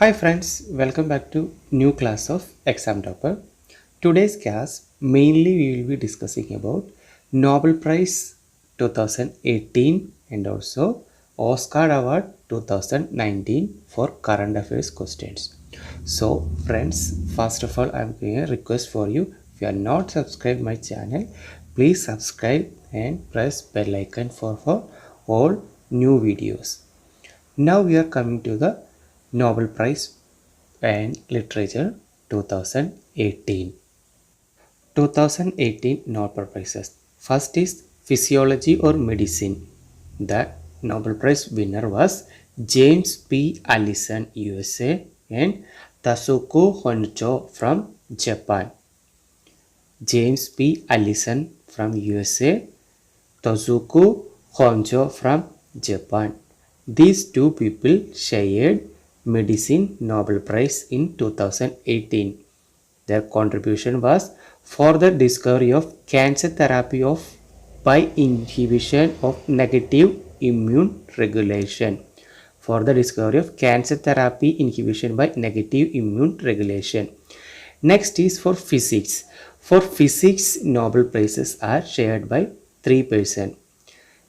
Hi friends, welcome back to new class of Exam Topper. Today's class mainly we will be discussing about Nobel Prize 2018 and also Oscar Award 2019 for current affairs questions. So friends, first of all I am giving a request for you. If you are not subscribed my channel, please subscribe and press bell icon for, for all new videos. Now we are coming to the Nobel Prize and Literature 2018. 2018 Nobel Prizes. First is Physiology or Medicine. The Nobel Prize winner was James P. Allison, USA, and Tasuku Honcho from Japan. James P. Allison from USA, Tozuku Honjo from Japan. These two people shared Medicine Nobel Prize in 2018. Their contribution was for the discovery of cancer therapy of by inhibition of negative immune regulation. For the discovery of cancer therapy inhibition by negative immune regulation. Next is for physics. For physics, Nobel Prizes are shared by three persons.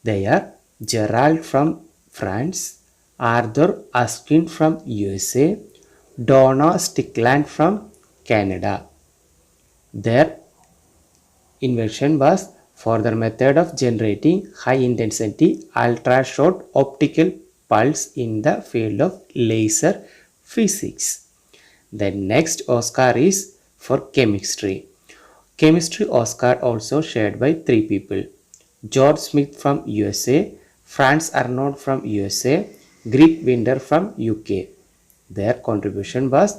They are Gerald from France, Arthur Askin from USA, Donna Strickland from Canada. Their invention was for their method of generating high intensity ultra short optical pulse in the field of laser physics. The next Oscar is for chemistry. Chemistry Oscar also shared by three people. George Smith from USA, Franz Arnold from USA, Greek Winter from UK. Their contribution was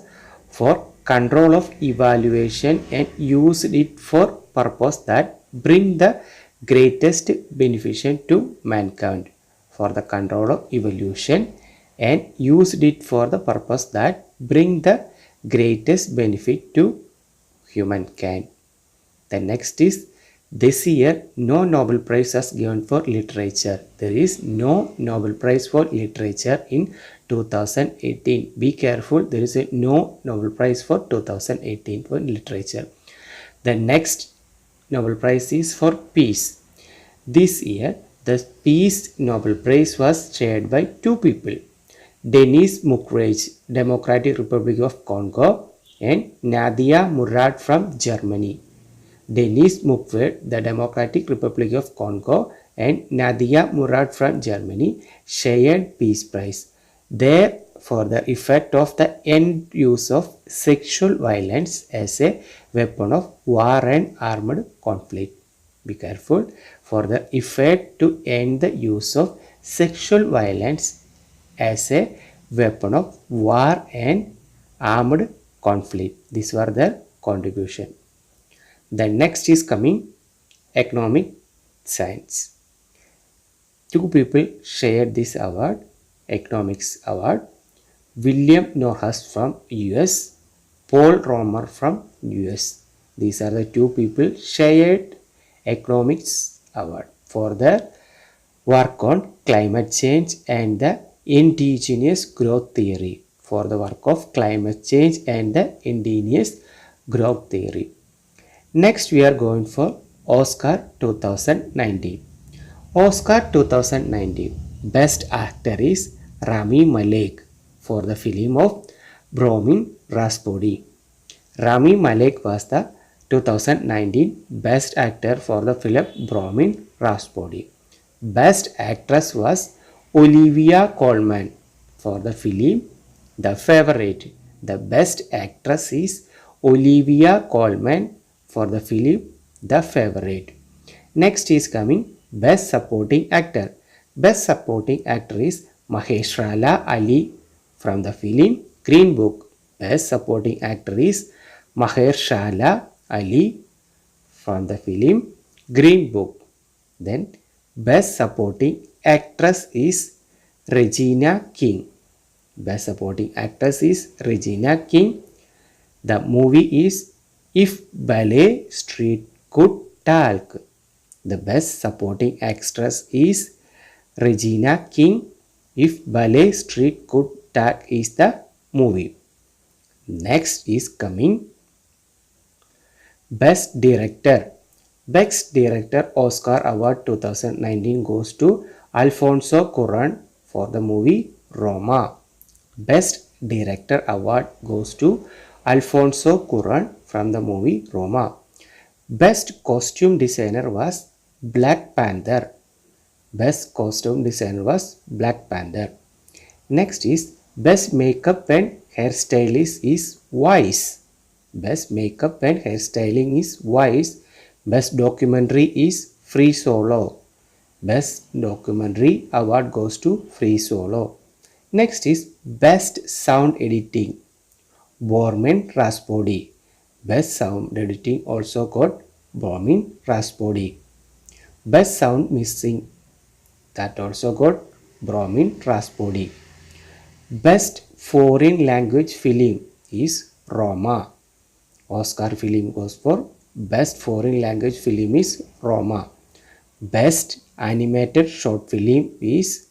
for control of evaluation and used it for purpose that bring the greatest beneficiation to mankind for the control of evolution and used it for the purpose that bring the greatest benefit to humankind. The next is this year no Nobel Prize was given for literature. There is no Nobel Prize for literature in 2018. Be careful there is a no Nobel Prize for 2018 for literature. The next Nobel Prize is for peace. This year the Peace Nobel Prize was shared by two people. Denis Mukwege, Democratic Republic of Congo and Nadia Murad from Germany. Denis Mukwege, the Democratic Republic of Congo, and Nadia Murad from Germany shared Peace Prize. There, for the effect of the end use of sexual violence as a weapon of war and armed conflict. Be careful for the effect to end the use of sexual violence as a weapon of war and armed conflict. These were their contribution. The next is coming economic science. Two people shared this award, economics award. William Norhus from US, Paul Romer from US. These are the two people shared economics award for their work on climate change and the indigenous growth theory for the work of climate change and the indigenous growth theory. Next we are going for Oscar 2019. Oscar 2019 Best Actor is Rami Malek for the film of Broomin Rhapsody. Rami Malek was the 2019 Best Actor for the film Broomin Rhapsody. Best Actress was Olivia Colman for the film The Favorite. The Best Actress is Olivia Colman for the film The Favorite. Next is coming Best Supporting Actor. Best Supporting Actor is Mahershala Ali from the film Green Book. Best Supporting Actor is Mahershala Ali from the film Green Book. Then Best Supporting Actress is Regina King. Best Supporting Actress is Regina King. The movie is If Ballet Street Could Talk. The best supporting actress is Regina King. If Ballet Street Could Talk is the movie. Next is coming Best Director. Best Director Oscar Award 2019 goes to Alfonso Cuarón for the movie Roma. Best Director Award goes to Alfonso Cuarón from the movie Roma. Best Costume Designer was Black Panther. Best Costume Designer was Black Panther. Next is Best Makeup and Hairstylist is Wise. Best Makeup and Hairstyling is Wise. Best Documentary is Free Solo. Best Documentary Award goes to Free Solo. Next is Best Sound Editing. Bormin Raspodi. Best Sound Editing also got Bormin Raspodi. Best Sound Mixing. That also got Brahmin Raspodi. Best Foreign Language Film is Roma. Oscar film goes for Best Foreign Language Film is Roma. Best Animated Short Film is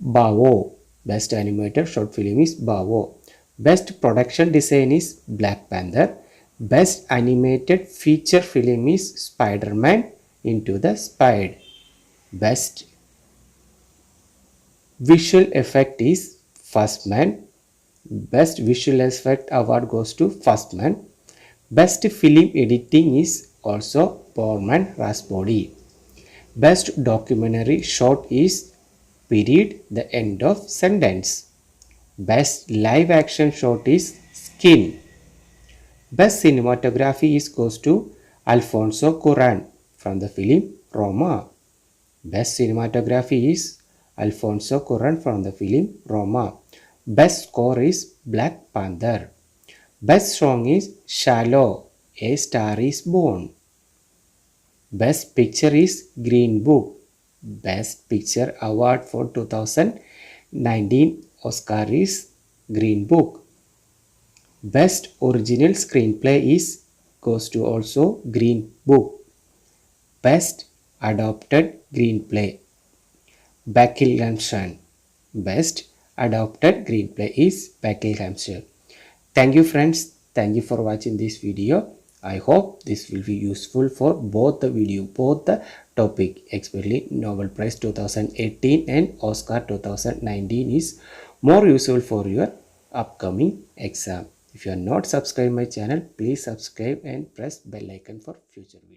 Bavo. Best Animated Short Film is Bavo. Best Production Design is Black Panther. Best Animated Feature Film is Spider-Man Into the Spide. Best Visual Effect is First Man. Best Visual Effect Award goes to First Man. Best Film Editing is also Borman Raspodi. Best Documentary Short is Period The End of Sentence. Best Live Action Short is Skin. Best Cinematography is goes to Alfonso Cuarón from the film Roma. Best Cinematography is Alfonso Cuarón from the film Roma. Best Score is Black Panther. Best Song is Shallow, A Star is Born. Best Picture is Green Book. Best Picture Award for 2019 Oscar is Green Book. Best Original Screenplay is goes to also Green Book. Best Adopted Screenplay Buckinghamshire. Best Adopted Screenplay is Buckinghamshire. Thank you friends. Thank you for watching this video. I hope this will be useful for both the video, both the topic, especially Nobel Prize 2018 and Oscar 2019 is more useful for your upcoming exam. If you are not subscribed my channel, please subscribe and press bell icon for future videos.